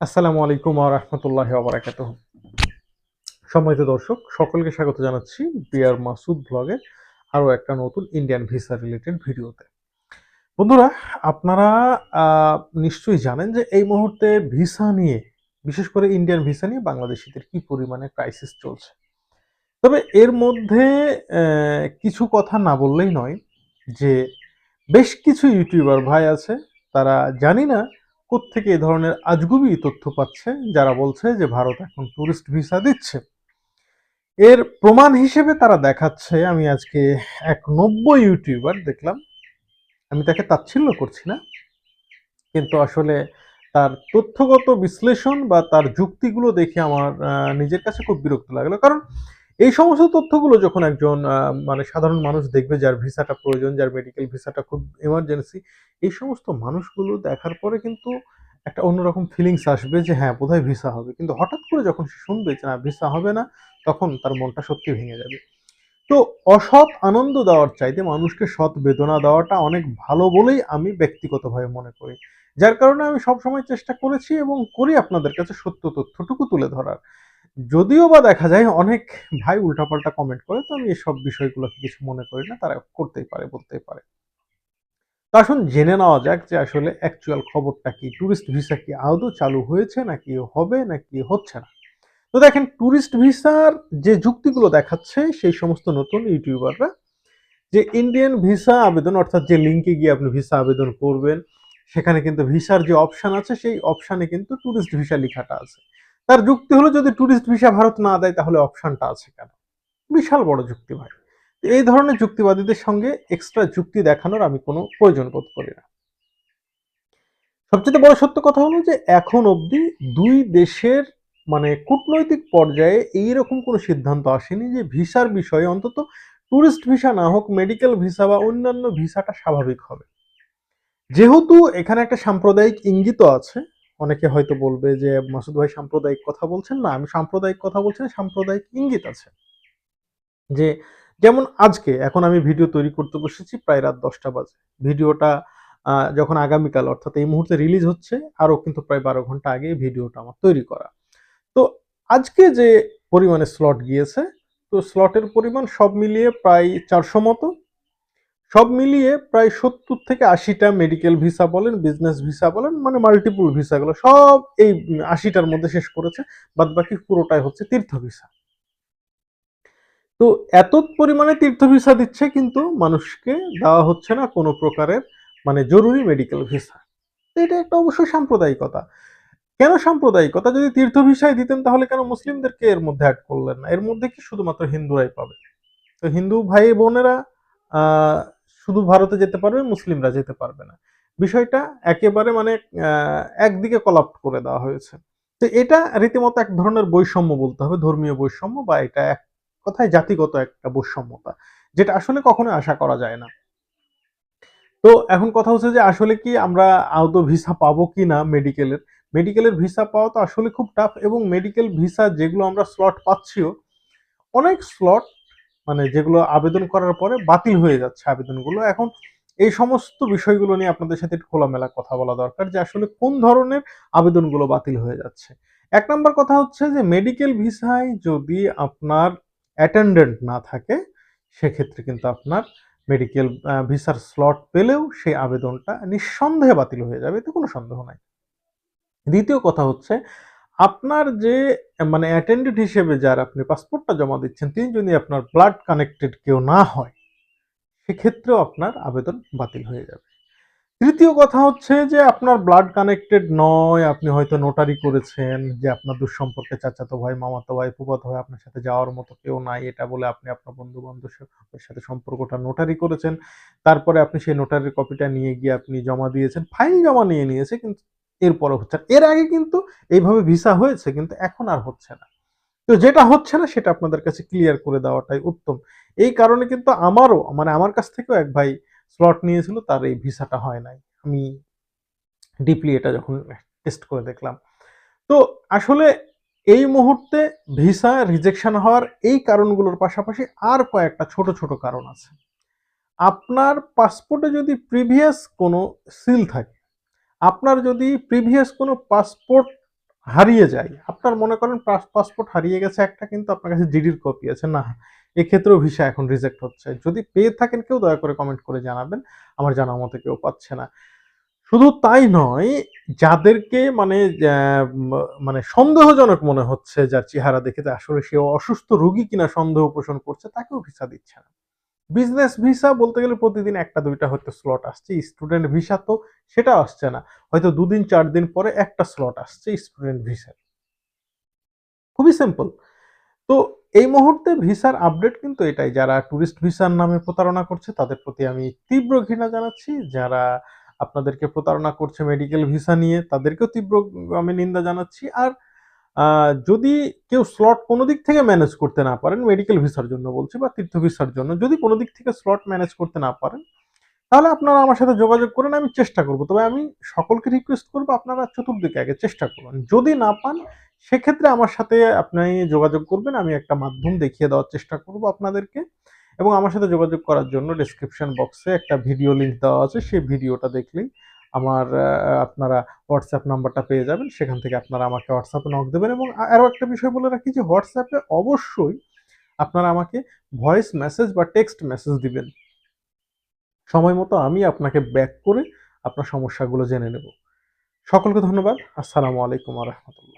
আসসালামু আলাইকুম ওয়া রাহমাতুল্লাহি ওয়া বারাকাতুহু। সম্মানিত দর্শক, সকলকে স্বাগত জানাচ্ছি বিআর মাসুদ ব্লগে আরও একটা নতুন ইন্ডিয়ান ভিসা রিলেটেড ভিডিওতে। বন্ধুরা, আপনারা নিশ্চয়ই জানেন যে এই মুহূর্তে ভিসা নিয়ে, বিশেষ করে ইন্ডিয়ান ভিসা নিয়ে বাংলাদেশিদের কি পরিমাণে ক্রাইসিস চলছে। তবে এর মধ্যে কিছু কথা না বললেই নয় যে বেশ কিছু ইউটিউবার ভাই আছে, তারা জানি না কোত্থেকে এই ধরনের আজগুবি তথ্য পাচ্ছে যারা বলছে যে ভারত এখন টুরিস্ট ভিসা দিচ্ছে? এর প্রমাণ হিসেবে তারা দেখাচ্ছে, আমি আজকে এক নব্বই ইউটিউবার দেখলাম। আমি তাকে তাচ্ছিল্য করছি না, কিন্তু আসলে তার তথ্যগত বিশ্লেষণ বা তার যুক্তিগুলো দেখে আমার নিজের কাছে খুব বিরক্ত লাগল। কারণ এই সমস্ত তথ্যগুলো যখন একজন মানে সাধারণ মানুষ দেখবে যার ভিসাটা প্রয়োজন, যার মেডিকেল ভিসাটা খুব এমার্জেন্সি এই সমস্ত মানুষগুলো দেখার পরে কিন্তু একটা অন্যরকম ফিলিংস আসবে যে হ্যাঁ বোধহয় ভিসা হবে। কিন্তু হঠাৎ করে যখন সে শুনবে যে, না, ভিসা হবে না, তখন তার মনটা সত্যি ভেঙে যাবে। তো অসৎ আনন্দ দেওয়ার চাইতে মানুষকে সৎ বেদনা দেওয়াটা অনেক ভালো বলেই আমি ব্যক্তিগতভাবে মনে করি। যার কারণে আমি সবসময় চেষ্টা করেছি এবং করি আপনাদের কাছে সত্য তথ্যটুকু তুলে ধরার। যদিও বা দেখা যায় অনেক ভাই উল্টাপাল্টা কমেন্ট করে, তো আমি এসব বিষয়গুলোকে কিছু মনে করি না, তারা করতেই পারে, বলতেই পারে। তো আসুন জেনে নেওয়া যাক যে আসলে অ্যাকচুয়াল খবরটা কি? ট্যুরিস্ট ভিসা কি আদৌ চালু হয়েছে নাকি হবে নাকি হচ্ছে না? তো দেখেন ট্যুরিস্ট ভিসার যে যুক্তিগুলো দেখাচ্ছে সেই সমস্ত নতুন ইউটিউবাররা যে ইন্ডিয়ান ভিসা আবেদন, অর্থাৎ যে লিঙ্কে গিয়ে আপনি ভিসা আবেদন করবেন, সেখানে কিন্তু ভিসার যে অপশন আছে, সেই অপশানে কিন্তু ট্যুরিস্ট ভিসা লেখাটা আছে। তার যুক্তি হলো, যদি ট্যুরিস্ট ভিসা ভারত না দেয়, তাহলে অপশনটা আছে কেন? বিশাল বড় যুক্তি ভাই। এই ধরনের যুক্তিবাদীদের সঙ্গে এক্সট্রা যুক্তি দেখানোর আমি কোনো প্রয়োজন বোধ করি না। সবচেয়ে বড় সত্য কথা হলো যে, এখন অবধি দুই দেশের মানে কূটনৈতিক পর্যায়ে এইরকম কোনো সিদ্ধান্ত আসেনি যে, ভিসার বিষয়ে অন্তত ট্যুরিস্ট ভিসা না হোক মেডিকেল ভিসা বা অন্যান্য ভিসাটা স্বাভাবিক হবে। যেহেতু এখানে একটা সাম্প্রদায়িক ইঙ্গিত আছে অনেকে হয়তো বলবে যে মাসুদ ভাই সাম্প্রদায়িক কথা বলছেন। না আমি সাম্প্রদায়িক কথা বলছি না, সাম্প্রদায়িক ইঙ্গিত আছে। যে যেমন আজকে এখন আমি ভিডিও তৈরি করতে বসেছি প্রায় রাত দশটা বাজে। ভিডিওটা যখন আগামীকাল অর্থাৎ এই মুহূর্তে রিলিজ হচ্ছে আরও কিন্তু প্রায় বারো ঘণ্টা আগে ভিডিওটা আমার তৈরি করা। তো আজকে যে পরিমাণে স্লট গিয়েছে তো স্লটের পরিমাণ সব মিলিয়ে প্রায় চারশো মতো। সব মিলিয়ে প্রায় সত্তর থেকে আশিটা মেডিকেল ভিসা বলেন বিজনেস ভিসা বলেন মানে মাল্টিপল ভিসাগুলো সব এই আশিটার মধ্যে শেষ করেছে বাদ বাকি পুরোটাই হচ্ছে তীর্থ ভিসা তো এত পরিমাণে তীর্থ ভিসা দিচ্ছে কিন্তু মানুষকে দেওয়া হচ্ছে না কোনো প্রকারের মানে জরুরি মেডিকেল ভিসা তো এটা একটা অবশ্যই সাম্প্রদায়িকতা। কেন সাম্প্রদায়িকতা? যদি তীর্থ ভিসায় দিতেন তাহলে কেন মুসলিমদেরকে এর মধ্যে অ্যাড করলেন না? এর মধ্যে কি শুধুমাত্র হিন্দুরাই পাবে? তো হিন্দু ভাই বোনেরা শুধু ভারতে যেতে পারবে, মুসলিমরা যেতে পারবে না। বিষয়টা একেবারে মানে একদিকে কলাপ্ট করে দেওয়া হয়েছে। তো এটা রীতিমতো এক ধরনের বৈষম্য বলতে হবে, ধর্মীয় বৈষম্য বা এটা এক কথায় জাতিগত একটা বৈষম্যতা, যেটা আসলে কখনো আশা করা যায় না। তো এখন কথা হচ্ছে যে আসলে কি আমরা আদৌ ভিসা পাবো কি না মেডিকেলের মেডিকেলের ভিসা পাওয়া তো আসলে খুব টাফ এবং মেডিকেল ভিসা যেগুলো আমরা স্লট পাচ্ছিও, অনেক স্লট মানে যেগুলো আবেদন করার পরে বাতিল হয়ে যাচ্ছে আবেদনগুলো। এখন এই সমস্ত বিষয়গুলো নিয়ে আপনাদের সাথে একটু খোলামেলা কথা বলা দরকার যে আসলে কোন ধরনের আবেদনগুলো বাতিল হয়ে যাচ্ছে। এক নম্বর কথা হচ্ছে যে মেডিকেল ভিসায় যদি আপনার অ্যাটেন্ডেন্ট না থাকে, সেক্ষেত্রে কিন্তু আপনার মেডিকেল ভিসার স্লট পেলেও সেই আবেদনটা নিঃসন্দেহে বাতিল হয়ে যাবে, এতে কোনো সন্দেহ নাই। দ্বিতীয় কথা হচ্ছে আপনার যে মানে অ্যাটেন্ডেন্ট হিসেবে যার আপনি পাসপোর্টটা জমা দিচ্ছেন তিনি যদি আপনার ব্লাড কানেক্টেড কেউ না হয়, সেক্ষেত্রেও আপনার আবেদন বাতিল হয়ে যাবে। তৃতীয় কথা হচ্ছে যে, আপনার ব্লাড কানেক্টেড নয়, আপনি হয়তো নোটারি করেছেন যে, আপনার দুঃসম্পর্কে চাচাতো ভাই, মামাতো ভাই, ফুফাতো ভাই আপনার সাথে যাওয়ার মতো কেউ নাই, এটা বলে আপনি আপনার বন্ধু বান্ধবের সাথে সম্পর্কটা নোটারি করেছেন। তারপরে আপনি সেই নোটারির কপিটা নিয়ে গিয়ে আপনি জমা দিয়েছেন ফাইল জমা নিয়ে নিয়েছে, কিন্তু এরপরে হচ্ছে। এর আগে কিন্তু এইভাবে ভিসা হয়েছে, কিন্তু এখন আর হচ্ছে না। তো যেটা হচ্ছে না, সেটা আপনাদের কাছে ক্লিয়ার করে দেওয়াটাই উত্তম। এই কারণে কিন্তু আমারও মানে আমার কাছ থেকেও এক ভাই স্লট নিয়েছিল, তার এই ভিসাটা হয় নাই। আমি ডিপলি এটা যখন টেস্ট করে দেখলাম। তো আসলে এই মুহূর্তে ভিসা রিজেকশন হওয়ার এই কারণগুলোর পাশাপাশি আর কয়েকটা ছোট ছোট কারণ আছে। আপনার পাসপোর্টে যদি প্রিভিয়াস কোনো সিল থাকে আপনার যদি প্রিভিয়াস কোনো পাসপোর্ট হারিয়ে যায়, আপনার মনে করেন পাসপোর্ট হারিয়ে গেছে একটা, কিন্তু আপনার কাছে জিডির কপি আছে, না, এক্ষেত্রেও ভিসা এখন রিজেক্ট হচ্ছে। যদি পেয়ে থাকেন কেউ, দয়া করে কমেন্ট করে জানাবেন, আমার জানা মতে কেউ পাচ্ছে না। শুধু তাই নয়, যাদেরকে মানে মানে সন্দেহজনক মনে হচ্ছে, যার চেহারা দেখে আসলে সে অসুস্থ রোগী কিনা সন্দেহ পোষণ করছে, তাকেও ভিসা দিচ্ছে না। বিজনেস ভিসা বলতে গেলে প্রতিদিন একটা, দুইটা হয়তো স্লট আসছে স্টুডেন্ট ভিসা তো সেটা আসছে না। হয়তো দুদিন চার দিন পরে একটা স্লট আসছে স্টুডেন্ট ভিসা খুবই সিম্পল তো এই মুহূর্তে ভিসার আপডেট কিন্তু এটাই, যারা ট্যুরিস্ট ভিসার নামে প্রতারণা করছে, তাদের প্রতি আমি তীব্র ঘৃণা জানাচ্ছি। যারা আপনাদেরকে প্রতারণা করছে মেডিকেল ভিসা নিয়ে, তাদেরকেও তীব্র আমি নিন্দা জানাচ্ছি। আর যদি কেউ স্লট কোনো দিক থেকে ম্যানেজ করতে না পারেন মেডিকেল ভিসার জন্য বলছি বা তীর্থ ভিসার জন্য, যদি কোনো দিক থেকে স্লট ম্যানেজ করতে না পারেন, তাহলে আপনারা আমার সাথে যোগাযোগ করেন আমি চেষ্টা করব। তবে আমি সকলকে রিকোয়েস্ট করব, আপনারা চতুর্দিকে আগে চেষ্টা করুন। যদি না পান, সেক্ষেত্রে আমার সাথে আপনি যোগাযোগ করবেন, আমি একটা মাধ্যম দেখিয়ে দেওয়ার চেষ্টা করব আপনাদেরকে। এবং আমার সাথে যোগাযোগ করার জন্য ডেসক্রিপশন বক্সে একটা ভিডিও লিংক দেওয়া আছে, সেই ভিডিওটা দেখলেই আমার আপনারা হোয়াটসঅ্যাপ নাম্বারটা পেয়ে যাবেন। সেখান থেকে আপনারা আমাকে হোয়াটসঅ্যাপে নক দেবেন এবং আরও একটা বিষয় বলে রাখি যে হোয়াটসঅ্যাপে অবশ্যই আপনারা আমাকে ভয়েস মেসেজ বা টেক্সট মেসেজ দিবেন। সময় মতো আমি আপনাকে ব্যাক করে আপনার সমস্যাগুলো জেনে নেব। সকলকে ধন্যবাদ। আসসালামু আলাইকুম রহমতুল্লাহ।